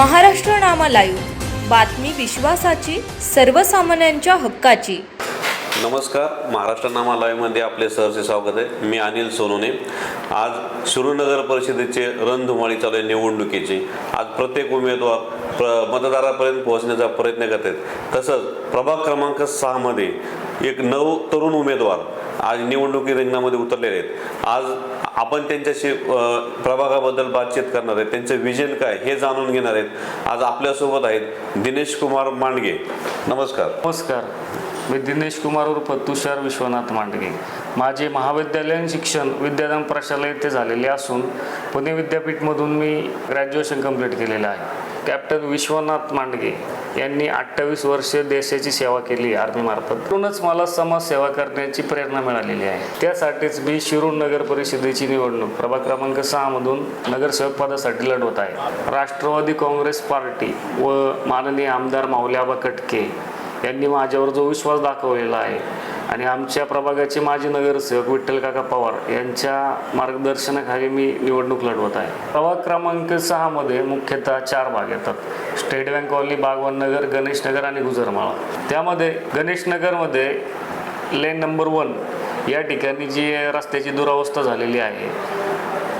महाराष्ट्र नामा live. बातमी विश्वासाची सर्वसामान्यांच्या हक्काची. नमस्कार महाराष्ट्र नामा लाईव्हमध्ये आपले सहर्ष स्वागत आहे. मी अनिल सोनोने. आज शिरूर नगर परिषदेचे रणधुमाळी चालू आहे निवडणुकीची. आज प्रत्येक उमेदवार प्र मतदारापर्यंत पोहोचण्याचा प्रयत्न करत आहेत तसंच प्रभाग क्रमांक सहामध्ये एक नऊ तरुण उमेदवार आज निवडणुकी रिंगणामध्ये उतरलेले आहेत. आज आपण त्यांच्याशी प्रभागाबद्दल बातचीत करणार आहेत. त्यांचं विजन काय हे जाणून घेणार आहेत. आज आपल्यासोबत आहेत दिनेश कुमार मांडगे. नमस्कार. नमस्कार. मी दिनेश कुमार उर्फ तुषार विश्वनाथ मांडगे. माझे महाविद्यालयीन शिक्षण विद्यादान प्रशाला येथे झालेले असून पुणे विद्यापीठमधून मी ग्रॅज्युएशन कंप्लीट केलेलं आहे. कॅप्टन विश्वनाथ मांडगे यांनी अठ्ठावीस वर्ष देशाची सेवा केली आर्मीमार्फत म्हणूनच मला समाजसेवा करण्याची प्रेरणा मिळालेली आहे. त्यासाठीच मी शिरूर नगर परिषदेची निवडणूक प्रभाग क्रमांक सहामधून नगरसेवक पदासाठी लढवत आहे. राष्ट्रवादी काँग्रेस पार्टी व माननीय आमदार माऊल्याबा कटके यांनी माझ्यावर जो विश्वास दाखवलेला आहे आणि आमच्या प्रभागाचे माजी नगरसेवक विठ्ठल काका पवार यांच्या मार्गदर्शनाखाली मी निवडणूक लढवत आहे. प्रभाग क्रमांक सहामध्ये मुख्यतः चार भाग येतात. State Bank colony Bagwan Nagar Ganesh Nagar आणि गुजरमाळा. त्यामध्ये गणेश नगरमध्ये लेन नंबर वन या ठिकाणी जी रस्त्याची दुरावस्था झालेली आहे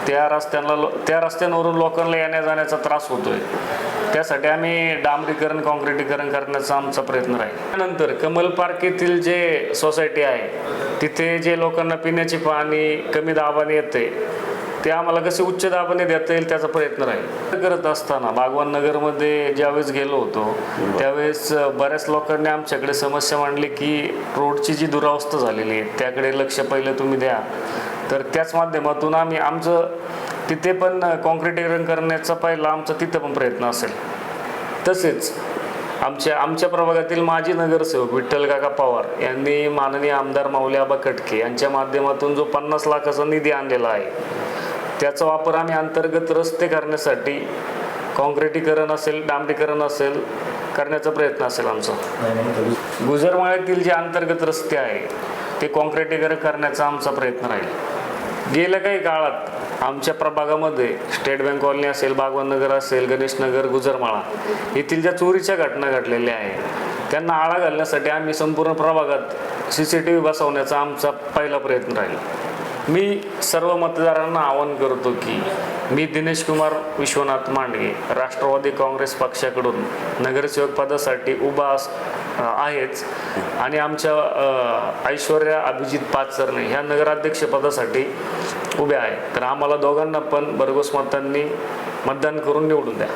त्या रस्त्यांना लो- त्या रस्त्यांवरून लोकांना येण्या जाण्याचा त्रास होतोय. त्यासाठी आम्ही डांबरीकरण काँक्रिटीकरण करण्याचा आमचा प्रयत्न राहील. त्यानंतर कमल पार्क येथील जे सोसायटी आहे तिथे जे लोकांना पिण्याचे पाणी कमी दाबाने येते ते आम्हाला कसे उच्च दाबाने देता येईल त्याचा प्रयत्न राहील. करत असताना भागवान नगरमध्ये ज्यावेळेस गेलो होतो त्यावेळेस बऱ्याच लोकांनी आमच्याकडे समस्या मांडली की रोडची जी दुरावस्था झालेली आहे त्याकडे लक्ष पहिलं तुम्ही द्या. तर त्याच माध्यमातून आम्ही आमचं तिथे पण कॉन्क्रिटीकरण करण्याचा पहिला आमचा तिथं पण प्रयत्न असेल. तसेच आमच्या आमच्या प्रभागातील माजी नगरसेवक विठ्ठल काका पवार यांनी माननीय आमदार माऊली कटके यांच्या माध्यमातून जो पन्नास लाखाचा निधी आणलेला आहे त्याचा वापर आम्ही अंतर्गत रस्ते करण्यासाठी काँक्रिटीकरण असेल डांबरीकरण असेल करण्याचा प्रयत्न असेल आमचा. गुजरमाळ्यातील जे अंतर्गत रस्ते आहे ते काँक्रिटीकरण करण्याचा आमचा प्रयत्न राहील. गेल्या काही काळात आमच्या प्रभागामध्ये स्टेट बँक कॉलनी असेल बागवान नगर असेल गणेश नगर गुजरमाळा येथील ज्या चोरीच्या घटना घडलेल्या आहेत त्यांना आळा घालण्यासाठी आम्ही संपूर्ण प्रभागात सी सी टी व्ही बसवण्याचा आमचा पहिला प्रयत्न राहील. मी सर्व मतदारांना आवाहन करतो की मी दिनेश कुमार विश्वनाथ मांडगे राष्ट्रवादी काँग्रेस पक्षाकडून नगरसेवक पदासाठी उभा अस आहेच आणि आमच्या ऐश्वर्या अभिजित पाचरणे ह्या नगराध्यक्ष पदासाठी उभ्या आहे तर आम्हाला दोघांना पण भरघोस मतांनी मतदान करून निवडून द्या.